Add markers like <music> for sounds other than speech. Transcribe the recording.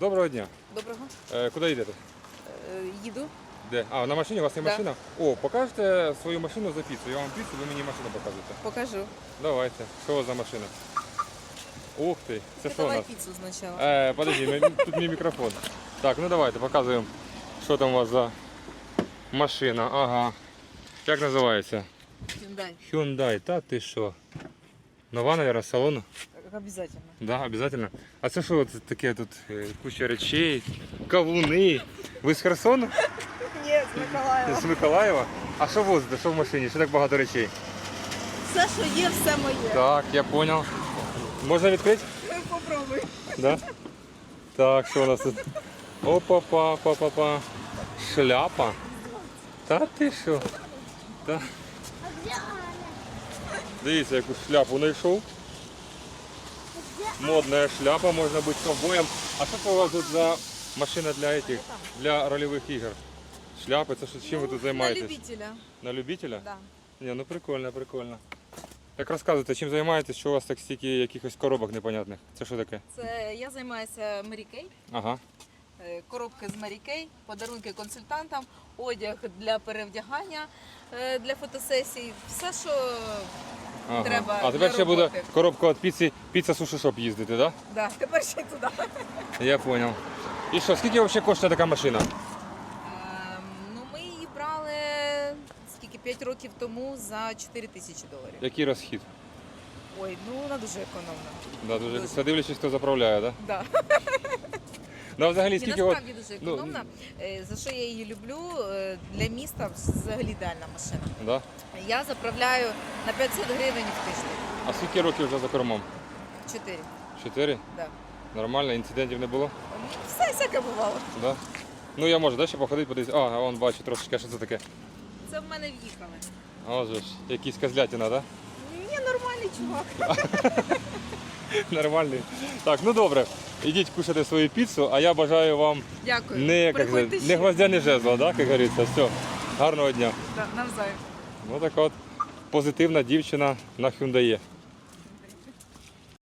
Доброго дня. Доброго. Е, куди йдете? Е, Їду. Де? А, на машині у вас є Да. машина? О, покажете свою машину за піцу. Я вам піцу, ви мені машину покажете. Покажу. Давайте. Що у вас за машина? Ух ти, це Ти що у давай нас? піцу спочатку. Е, подожди, ми- тут мій мікрофон. Так, ну давайте, показуємо, що там у вас за машина. Ага. Як називається? Hyundai. Hyundai, та ти що? Нова, мабуть, салону? Обязательно. Да, обязательно. А це що це таке тут е, куча речей, кавуни. Ви з Херсону? Ні, з Миколаєва. З Миколаєва? А що возите? Що в машині? Що так багато речей? Все, що є, все моє. Так, я зрозумів. Можна відкрити? Попробуй. Да? Так, що у нас тут? Опа-па, па-па-па. Шляпа. Та ти що? Та. Дивіться, яку шляпу знайшов. Модна шляпа, можна бути ковбоєм. А що це у вас тут за машина для этих, для рольових ігор? Шляпи, це що, чим ви тут На займаєтесь? любителя. На любителя? Да. Ні, ну прикольно, прикольно. Так розказуйте, чим займаєтесь, що у вас так стільки якихось коробок непонятних? Це що таке? Це я займаюся Kay. Ага. Е, Коробки з Kay, подарунки консультантам, одяг для перевдягання е, для фотосесій. Все, що ага. Треба а тепер ще буде коробка від піци, піца суші шоп їздити, так? да, тепер ще й туди. Я зрозумів. І що, скільки взагалі коштує така машина? Ем, Ну, ми її брали скільки 5 років тому за 4 тисячі доларів. Який розхід? Ой, ну вона дуже економна. Да, дуже, все дивлячись, хто заправляє, так? Да? Да. <laughs> Ну, а взагалі скільки от, насправді дуже ну, економна. Е, За що я її люблю? Е, Для міста взагалі ідеальна машина. да? Я заправляю на 500 гривень в тиждень. А скільки років вже за кормом? 4. Чотири? Да. Нормально, інцидентів не було? Все всяке бувало. Да? Ну я можу, да, ще походити, подивитися. А, вон бачу трошечки, що це таке. Це в мене в'їхали. О, же ж, якісь козлятина, так? Ні, нормальний чувак. <laughs> Нормальний. Так, ну добре. Ідіть кушати свою піцу, а я бажаю вам Дякую. не, як Приходьте не ще. не жезло, да, як говориться. Все. Гарного дня. Да, навзаєм. Ну так от позитивна дівчина на Hyundai.